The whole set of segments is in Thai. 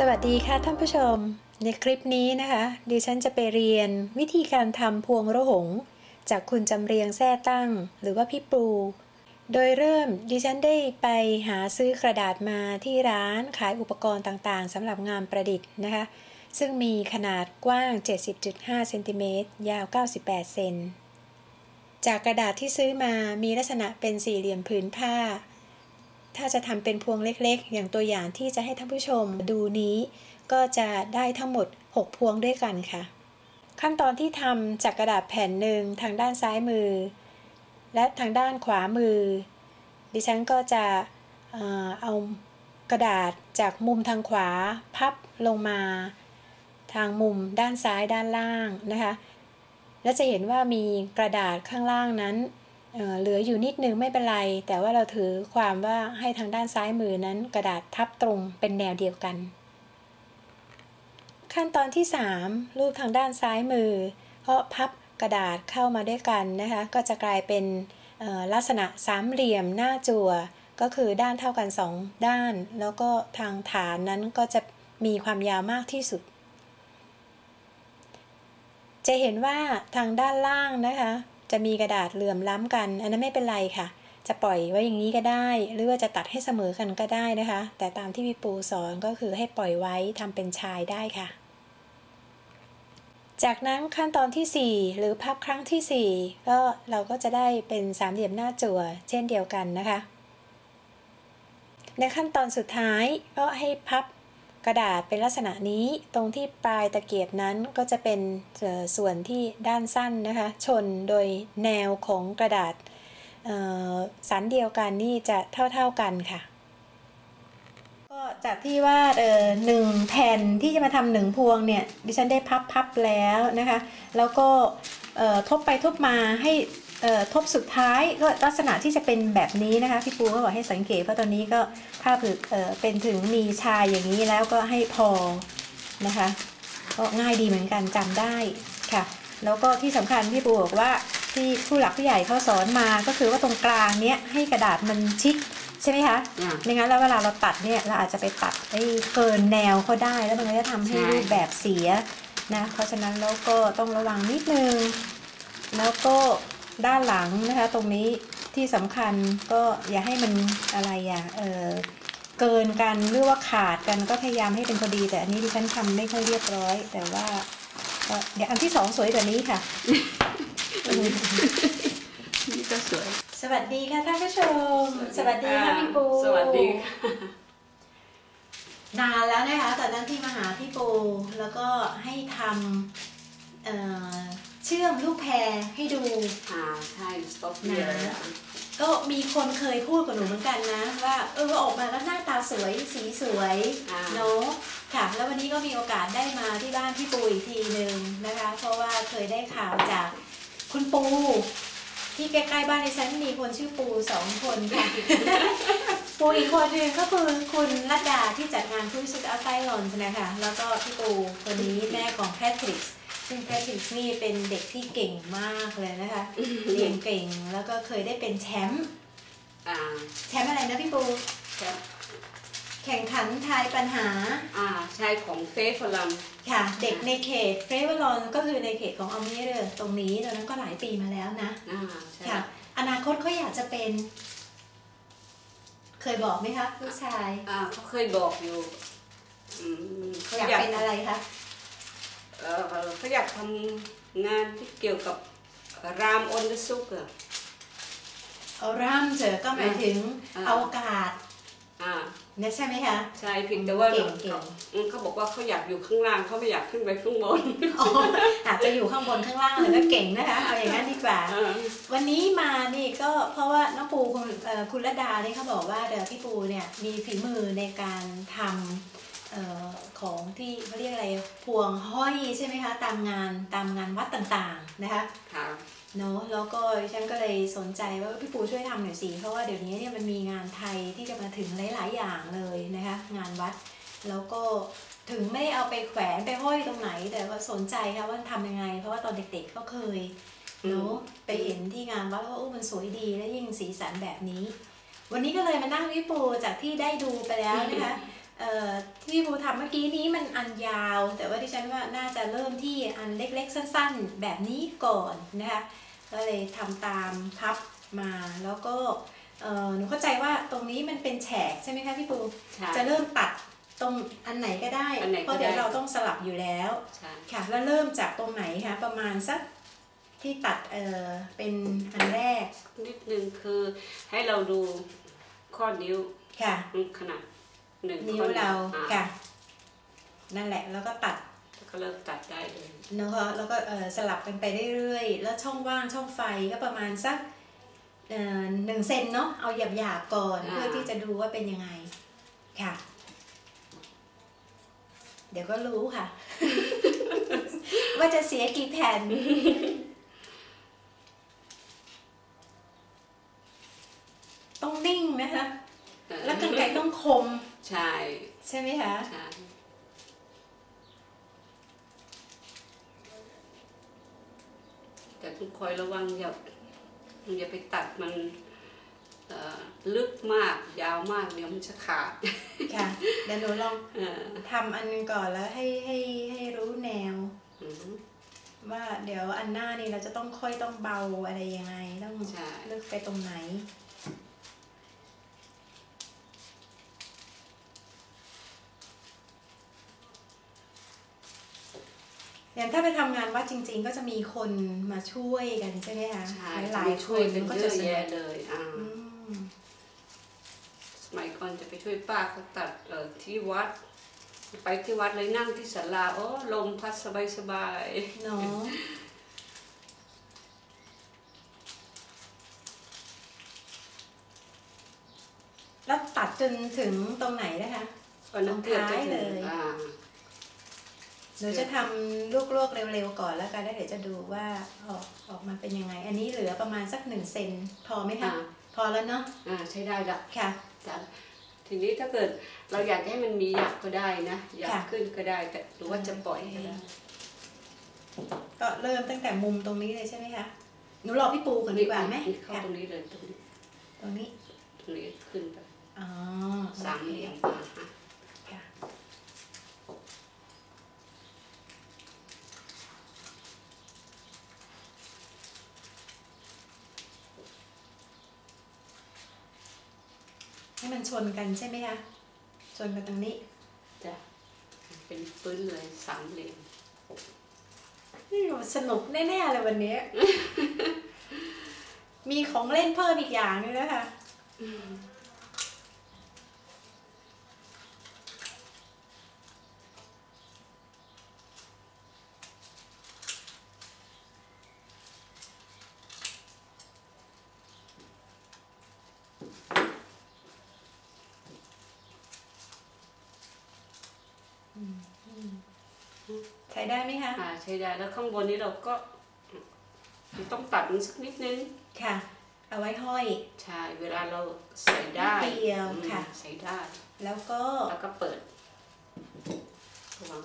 สวัสดีค่ะท่านผู้ชม ในคลิปนี้นะคะ ดิฉันจะไปเรียนวิธีการทำพวงระหง จากคุณจำเรียงแท้ตั้ง หรือว่าพี่ปู โดยเริ่มดิฉันได้ไปหาซื้อกระดาษมาที่ร้านขายอุปกรณ์ต่างๆสำหรับงานประดิษฐ์นะคะ ซึ่งมีขนาดกว้าง 70.5 เซนติเมตรยาว 98 เซน จากกระดาษที่ซื้อมามีลักษณะเป็นสี่เหลี่ยมผืนผ้า ถ้าจะทำเป็นพวงเล็กๆ อย่างตัวอย่างที่จะให้ท่านผู้ชมดูนี้ ก็จะได้ทั้งหมด 6 พวงด้วยกันค่ะ ขั้นตอนที่ทำจากกระดาษแผ่นหนึ่งทางด้านซ้ายมือ และทางด้านขวามือ ดิฉันก็จะเอากระดาษจากมุมทางขวาพับลงมา ทางมุมด้านซ้ายด้านล่างนะคะ และจะเห็นว่ามีกระดาษข้างล่างนั้น เหลืออยู่นิดนึงไม่เป็นไร แต่ว่าเราถือความว่าให้ทางด้านซ้ายมือนั้นกระดาษทับตรงเป็นแนวเดียวกัน ขั้นตอนที่ 3 รูปทางด้านซ้ายมือก็พับกระดาษเข้ามาด้วยกันนะคะ ก็จะกลายเป็นลักษณะสามเหลี่ยมหน้าจั่ว ก็คือด้านเท่ากัน 2 ด้าน แล้วก็ทางฐานนั้นก็จะมีความยาวมากที่สุด จะเห็นว่าทางด้านล่างนะคะ จะมีกระดาษเหลื่อมล้ำกัน อันนั้นไม่เป็นไรค่ะ จะปล่อยไว้อย่างนี้ก็ได้ หรือว่าจะตัดให้เสมอกันก็ได้นะคะ แต่ตามที่พี่ปูสอนก็คือให้ปล่อยไว้ทำเป็นชายได้ค่ะ จากนั้นขั้นตอนที่ 4 หรือพับครั้งที่ 4 ก็เราก็จะได้เป็นสามเหลี่ยมหน้าจั่วเช่นเดียวกันนะคะ ในขั้นตอนสุดท้ายก็ให้พับ กระดาษเป็นลักษณะนี้ ตรงที่ปลายตะเกียบนั้นก็จะเป็นส่วนที่ด้านสั้นนะคะ ชนโดยแนวของกระดาษสันเดียวกันนี่จะเท่าๆกันค่ะ ก็จากที่ว่าเออหนึ่งแผ่นที่จะมาทำหนึ่งพวงเนี่ยดิฉันได้พับพับแล้วนะคะ แล้วก็ทบไปทบมาให้ ทบสุดท้ายก็ลักษณะที่จะเป็นแบบนี้นะคะพี่ปูก็บอกให้สังเกตเพราะตอนนี้ก็ถ้าผือเอ่อเป็นถึงมีชายอย่างนี้แล้วก็ให้พอนะคะก็ง่ายดีเหมือนกันจำได้ค่ะ แล้วก็ที่สำคัญพี่ปูบอกว่าที่ผู้หลักผู้ใหญ่เขาสอนมาก็คือว่าตรงกลางเนี้ยให้กระดาษมันชิดใช่ไหมคะอะไม่งั้นแล้วเวลาเราตัดเนี่ยเราอาจจะไปตัดไอ้เกินแนวเขาได้แล้วมันก็จะทำให้ใช่รูปแบบเสียนะเพราะฉะนั้นเราก็ต้องระวังนิดนึง แล้วก็ ด้านหลังนะคะ ตรงนี้ที่สำคัญก็อย่าให้มันอะไรอะเออเกินกันหรือว่าขาดกันก็พยายามให้เป็นพอดี แต่อันนี้ดิฉันทำไม่ค่อยเรียบร้อย แต่ว่าก็เดี๋ยวอันที่สองสวยกว่านี้ค่ะนี่ก็สวย สวัสดีค่ะท่านผู้ชม สวัสดีค่ะพี่ปูสวัสดีค่ะนานแล้วนะคะตอนนั้นที่มาหาพี่ปูแล้วก็ให้ทำ เอ่อเชื่อมลูกแพรให้ดู อ่าใช่สต็อกเยอะนะ ก็มีคนเคยพูดกับหนูเหมือนกันนะ ว่าเออออกมาแล้วหน้าตาสวยสีสวยอ่า เนาะค่ะ แล้ววันนี้ก็มีโอกาสได้มาที่บ้านพี่ปูอีกทีหนึ่งนะคะ เพราะว่าเคยได้ข่าวจากคุณปู ที่ใกล้ๆบ้านในฉันมีคนชื่อปูสองคนค่ะ ปูอีกคนหนึ่งก็คือคุณรัตดาที่จัดงานผู้ชุดอัลไซลอนนะคะ แล้วก็พี่ปูคนนี้แม่ของแพทริก ซ์ซึ่งแพทริกซ์นี่เป็นเด็กที่เก่งมากเลยนะคะ เรียนเก่งแล้วก็เคยได้เป็นแชมป์อ่าแชมป์อะไรนะพี่ปูใช่แข่งขันทายปัญหา อ่าใช่ของเฟสฟลัมค่ะ เด็กในเขตเฟเวอร์ลอนก็คือในเขตของอเมริกตรงนี้ตอนนั้นก็หลายปีมาแล้วนะอ่าใช่ค่ะ อนาคตเขาอยากจะเป็น เคยบอกไหมคะลูกชาย อ่าเขาเคยบอกอยู่อืมเขาอยากอยากเป็นอะไรคะ เออเขาอยากทำงานที่เกี่ยวกับรามออนเดซุกอะเอาร่ามเจอก็หมายถึงอ่าอวกาศอ่าเนี่ยใช่ไหมคะ ใช่เพียงแต่ว่าเก่งเก่ง อืมเขาบอกว่าเขาอยากอยู่ข้างล่างเขาไม่อยากขึ้นไปข้างบนอ๋ออาจจะอยู่ข้างบนข้างล่างเลยก็เก่งนะคะเอาอย่างนั้นดีกว่าอ่าวันนี้มานี่ก็เพราะว่าน้องปูคุณเอ่อคุณระดาเนี่ยเขาบอกว่าเดี๋ยวพี่ปูเนี่ยมีฝีมือในการทำเอ่อ ของที่เขาเรียกอะไรพวงห้อยใช่ไหมคะ ตามงานตามงานวัดต่างๆนะคะค่ะเนาะแล้วก็ดิฉันก็เลยสนใจว่าพี่ปูช่วยทำหน่อยสิเพราะว่าเดี๋ยวนี้เนี่ยมันมีงานไทยที่จะมาถึงหลาย ๆ อย่างเลยนะคะงานวัด แล้วก็ถึงไม่ได้เอาไปแขวนไปห้อยตรงไหน แต่ว่าสนใจค่ะว่าทำยังไง เพราะว่าตอนเด็กๆก็เคยเนาะไปเห็นที่งานวัดแล้วก็โอ้มันสวยดีและยิ่งสีสันแบบนี้ วันนี้ก็เลยมานั่งวิปูจากที่ได้ดูไปแล้วนะคะ เอ่อที่บูทำเมื่อกี้นี้มันอันยาว แต่ว่าดิฉันว่าน่าจะเริ่มที่อันเล็กๆ สั้นๆ แบบนี้ก่อนนะคะก็เลยทำตามพับมาแล้วก็เอ่อหนูเข้าใจว่าตรงนี้มันเป็นแฉกใช่ไหมคะพี่ปูใช่จะเริ่มตัดตรงอันไหนก็ได้อันไหนก็เพราะเดี๋ยวได้เราต้องสลับอยู่แล้วใช่ค่ะแล้วเริ่มจากตรงไหนคะประมาณสักที่ตัดเออเป็นอันแรก นิดนึงคือให้เราดูข้อนิ้วค่ะขนาด หนึ่งนิ้วข้อเราอ่ค่ะ นั่นแหละแล้วก็ตัดแล้วก็เริ่มตัดได้เลยนะคะแล้วก็เอ่อสลับกันไปเรื่อยๆ แล้วช่องว่างช่องไฟก็ประมาณสักเอ่อหนึ่งเซนเนาะเอาหยาบๆก่อนเพื่อที่จะดูว่าเป็นยังไงค่ะ เดี๋ยวก็รู้ค่ะ ว่าจะเสียกี่แผ่นต้องนิ่งนะคะเออแล้วกันไกรต้องคม ใช่ใช่ไหมคะใช่แต่ต้องคอยระวังอย่าอย่าไปตัดมันเอ่อลึกมากยาวมากเดี๋ยวมันจะขาด ค่ะเดี๋ยวหนูลองเออทำอันหนึงก่อนแล้วให้ให้ให้รู้แนวอืมว่าเดี๋ยวอันหน้านี่เราจะต้องค่อยต้องเบาอะไรยังไงต้องใช่เลือกไปตรงไหน อย่างถ้าไปทำงานวัดจริง ๆ ก็จะมีคนมาช่วยกันใช่ไหมคะใช่หลายๆคช่วยนกันก็เยจะอะสนุแยะกเลยอ่าอืมสมัยก่อนจะไปช่วยป้าเขาตัดเอ่อที่วัด ไปที่วัดเลยนั่งที่ศาลาโอ้ลมพัดสบายสบายเนาะแล้วตัดจนถึงตรงไหนนะคะๆวันนั้นเกือบจะท้ายเลถึงยอ่า หนูจะทำลวกๆเร็วๆก่อนแล้วกันแล้วเดี๋ยวจะดูว่าออกออกมาเป็นยังไง อันนี้เหลือประมาณสักหนึ่งเซนพอไหมคะอ่าพอแล้วเนาะอ่าใช้ได้ละค่ะจ้ะทีนี้ถ้าเกิดเราอยากให้มันมีหยักก็ได้นะหยักค่ะขึ้นก็ได้แต่หรือว่าจะปล่อยก็ได้ก็เริ่มตั้งแต่มุมตรงนี้เลยใช่ไหมคะหนูรอพี่ปูก่อนดีกว่าไหมเข้าค่ะตรงนี้เลยตรงนี้ ตรงนี้ตรงนี้ขึ้นไปอ๋อสามโอเหเคลี่ยมอ่าฮะ ค่ะ ให้มันชนกันใช่ไหมคะชนกันตรงนี้จ้ะเป็นปื้นเลยสามเหลี่ยมนี่สนุกแน่ๆเลยวันนี้ มีของเล่นเพิ่มอีกอย่างนึงนะคะ ช้ได้ไหมคะอ่าใช้ได้แล้วข้างบนนี้เราก็ต้องตัดมันสักนิดนึงค่ะ เอาไว้ห้อย ใช่เวลาเราใส่ได้นิดเดียวอืมค่ะ ใส่ได้ แล้วก็แล้วก็เปิดระวัง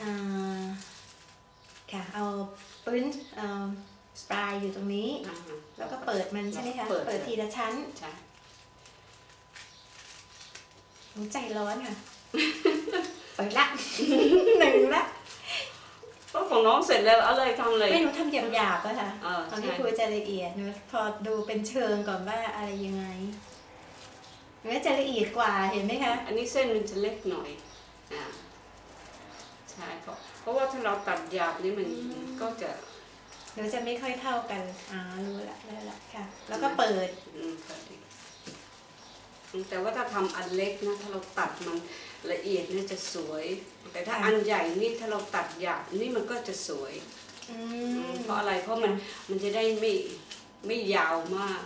อ่าค่ะเอาปืนเอ่อสปรายอยู่ตรงนี้ อ่า แล้วก็เปิดมันใช่ไหมคะ เปิด เปิดทีละชั้นใช่ หนูใจร้อนค่ะ เปิดละ หนึ่งละก็ของน้องเสร็จแล้วเอาเลยทำเลย ไม่หนูทำหยาบๆอะค่ะเออตอนที่ใช่ ครูจะละเอียดหนูพอดูเป็นเชิงก่อนว่าอะไรยังไงหนูก็จะละเอียดกว่าเห็นไหมคะ อันนี้เส้นมันจะเล็กหน่อยอ่าใช่เพราะเพราะว่าถ้าเราตัดหยาบนี่มันก็จะหนูจะไม่ค่อยเท่ากันอ่ารู้ละได้ละค่ะ แล้วก็เปิดอืมพอดี แต่ว่าถ้าทำอันเล็กนะถ้าเราตัดมันละเอียดเนี่ยจะสวย แต่ถ้าค่ะอันใหญ่นี่ถ้าเราตัดหยาบนี่มันก็จะสวยอือืมมเพราะอะไรเพราะมันมันจะได้ไม่ไม่ยาวมาก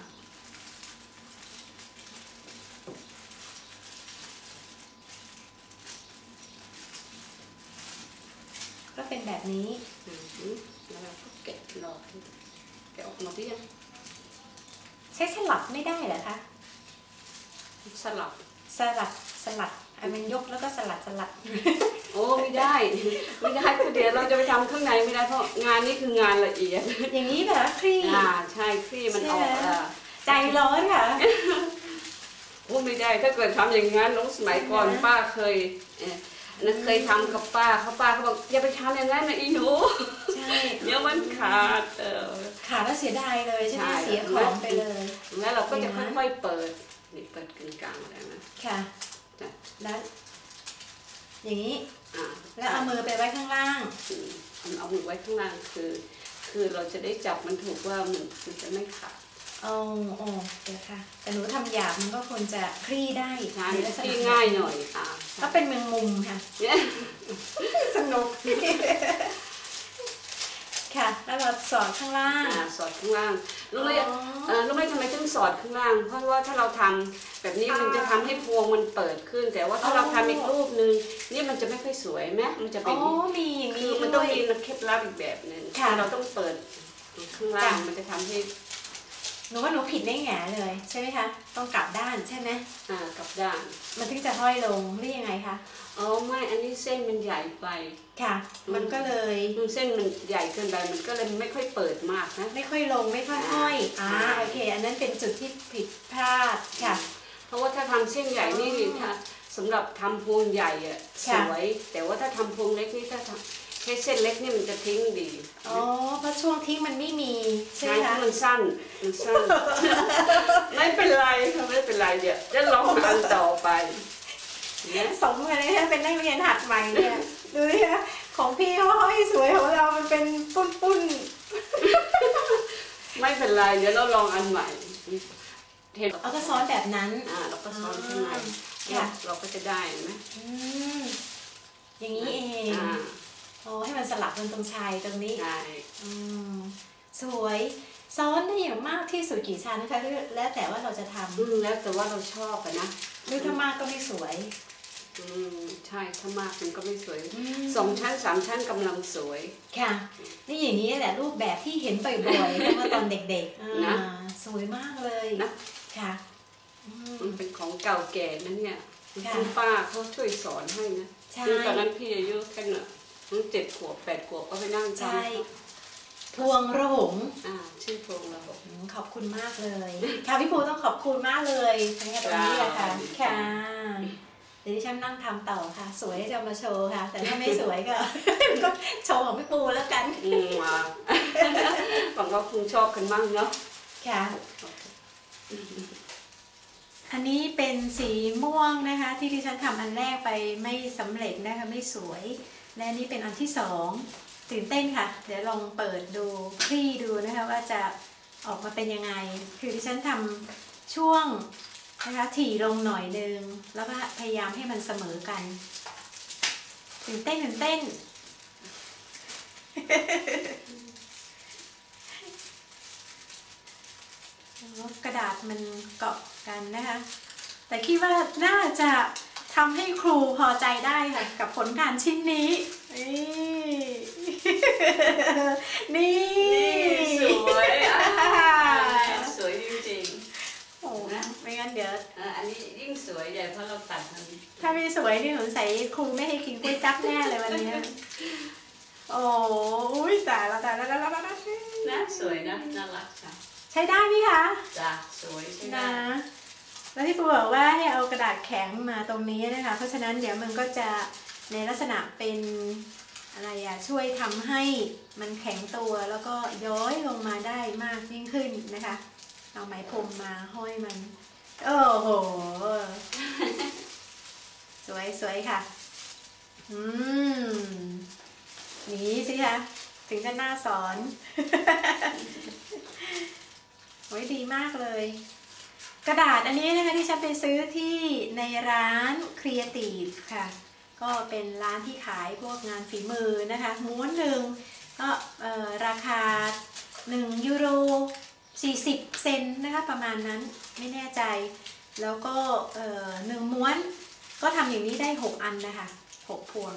ก็เป็นแบบนี้อืมแล้วเราก็แกะหลอดแกะออกมาพี่ยังใช้สลับไม่ได้เหรอคะ สลับ สลัดสลัดอันมันยกแล้วก็สลัดสลัด โอ้ไม่ได้ ไม่ได้คือเดี๋ยวเราจะไปทำข้างในไม่ได้เพราะงานนี้คืองานละเอียดอย่างนี้แบบคลี่อ่าใช่คลี่มันออกใช่ไหม อ่าใจร้อนค่ะ โอ้ไม่ได้ถ้าเกิดทำอย่างนั้นน้องสมัยก่อนใช่ไหม ป้าเคยเอ่ออันนั้นเคยทำกับป้าเขาป้าเขาบอกอย่าไปทำอย่างนั้นนะอีหนูใช่เดี๋ยวมันขาดเออ ขาดแล้วเสียดายเลยใช่ไหมใช่ เสียของไปเลย แล้วเราก็จะเห็นไหมค่อยๆเปิด นี่เปิดกึ่งกลางแล้วนะค่ะจ้ะแล้วอย่างนี้อ่าแล้วเอามือไปไว้ข้างล่างอืมเอามือไว้ข้างล่างคือ คือเราจะได้จับมันถูกว่ามันมันจะไม่ขาดเอาโอ้เดี๋ยวค่ะ แต่หนูทำหยาบมันก็ควรจะคลี่ได้ใช่ในลักษณะที่ง่ายหน่อยอ่าถ้าเป็นแมงมุมค่ะเนี่ยสนุก ค่ะ แล้วเราสอดข้างล่าง อ่าสอดข้างล่างรู้ไหมอ๋อเอ่อรู้ไหมทำไมต้องสอดข้างล่าง เพราะว่าถ้าเราทำแบบนี้มันจะทำให้พวงมันเปิดขึ้น แต่ว่าถ้าเราทำอีกรูปนึงนี่มันจะไม่ค่อยสวยไหมมันจะอ๋เป็อนมีอย่างคืนี้อมันด้ต้องวยมีเคล็ดลับอีกแบบหนึ่งค่ะเราต้องเปิดข้างล่างจ้ะ มันจะทำให้ หนูว่าหนูผิดไม่แง่เลยใช่ไหมคะ ต้องกลับด้านใช่ไหมอ่ากลับด้าน มันถึงจะห้อยลงหรือยังไงคะ อ๋อไม่อันนี้เส้นมันใหญ่ไป ค่ะ มันก็เลยเส้นมันใหญ่เกินไปมันก็เลยไม่ค่อยเปิดมากนะ ไม่ค่อยลงไม่ค่อยห้อย อ่าใช่โอเค อันนั้นเป็นจุดที่ผิดพลาดค่ะ เพราะว่าถ้าทำเส้นใหญ่นี่อ๋อถ้าสำหรับทำพวงใหญ่อะสค่ะวย แต่ว่าถ้าทำพวงเล็กนี่ถ้า ทำแค่เส้นเล็กนี่มันจะทิ้งดีอ๋อเพราะช่วงทิ้งมันไม่มีใช่ไหมใช่คะเพราะมันสั้นมันสั้น ไม่เป็นไรค่ะไม่เป็นไรเดี๋ยวจะลองอันต่อไปเนี่ยสมกันเลยนะเป็นนักเรียนหัดใหม่เนี่ยดูดิคะของพี่เขาห้อยสวยของเรามันเป็นปุ้นปุ้นไม่เป็นไรเดี๋ยวเราลองอันใหม่เห็นๆเอาก็ซ้อนแบบนั้นอ่าเราก็ซ้อนข้างในค่ะเราก็จะได้เห็นไหมอืมอย่างนี้เอง อ่าโอ้ให้มันสลับกันตรงชายตรงนี้ใช่อืมสวยซ้อนได้อย่างมากที่สุดกี่ชั้นนะคะแล้วแต่ว่าเราจะทำอืมแล้วแต่ว่าเราชอบอะนะหรือถ้ามากก็ไม่สวย อืมใช่ถ้ามากมันก็ไม่สวยอืมสองชั้นสามชั้นกำลังสวย ค่ะ นี่อย่างนี้แหละรูปแบบที่เห็นบ่อยๆนะเมื่อตอนเด็กๆอ่านะสวยมากเลยนะ ค่ะอืม มันเป็นของเก่าแก่นะเนี่ยค่ะคุณป้าเขาช่วยสอนให้นะใช่คือตอนนั้นพี่อายุแค่น่ะ ตั้งเจ็ดขวบแปดขวบก็ไปนั่งทใช่พวงระหงำอ่าชื่อพวงระบบอืมขอบคุณมากเลย ค่ะพี่ปูต้องขอบคุณมากเลยทั้งตรงนี้แหละค่ะจ้าค่ะเดี๋ยวดิฉันนั่งทำต่อค่ะ สวยจะเอามาโชว์ค่ะ แต่ถ้าไม่สวยก็ ก็โชว์ของพี่ปูแล้วกันอืมอ่าหวังว่าคุณชอบกันมั่งเนาะค่ะอันนี้เป็นสีม่วงนะคะ ที่ดิฉันทำอันแรกไปไม่สำเร็จนะคะไม่สวย และนนี้เป็นอันที่สองตื่นเต้นค่ะ เดี๋ยวลองเปิดดูคลี่ดูนะคะว่าจะออกมาเป็นยังไง คือดิฉันทำช่วงนะคะถี่ลงหน่อยนึง แล้วก็พยายามให้มันเสมอกัน ตื่นเต้นตื่นเต้น กระดาษมันเกาะกันนะคะ แต่คิดว่าน่าจะ ทำให้ครูพอใจได้ค่ะกับผลงานชิ้นนี้ นี่ นี่ สวยอะสวยจริงโอ้นะไม่งั้นเดี๋ยวๆอ่าอันนี้ยิ่งสวยใหญ่เพราะเราตัดมันถ้าไม่สวยนี่หนูใส่ครูไม่ให้กินกล้วยจับแน่เลยวันเนี้ยโอ้ยตายแล้วตายแล้วแล้วแล้วแล้วนะสวยนะน่ารักจ้ะใช้ได้ไหมคะจ้ะสวยใช่ไหมนะ แล้วที่ปูบอกว่าให้เอากระดาษแข็งมาตรงนี้นะคะ เพราะฉะนั้นเดี๋ยวมันก็จะในลักษณะเป็นอะไรอะช่วยทำให้มันแข็งตัวแล้วก็ย้อยลงมาได้มากยิ่งขึ้นนะคะ เอาไหมพรมมาห้อยมัน โอ้โห สวยสวยค่ะ อืมหนีสิคะถึงจะน่าสอน โอ้ยดีมากเลย กระดาษอันนี้นะคะที่ฉันไปซื้อที่ในร้าน Creative ค่ะ ก็เป็นร้านที่ขายพวกงานฝีมือนะคะม้วนหนึ่งก็ราคา 1 ยูโร 40 เซนนะคะประมาณนั้นไม่แน่ใจ แล้วก็หนึ่งม้วนก็ทำอย่างนี้ได้ 6 อันนะคะ 6 พวง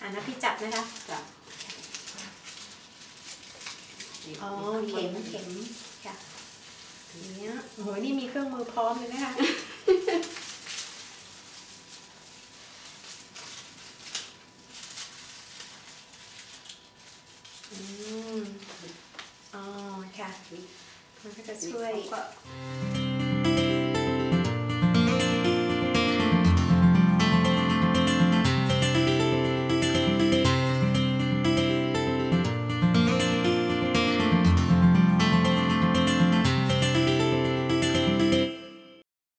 อ่านะพี่จับนะคะจ้ะ อ๋อเข็มเข็มค่ะเนี้ยโอ้โหนี่มีเครื่องมือพร้อมเลยนะคะอืมอ๋อค่ะมันก็จะช่วย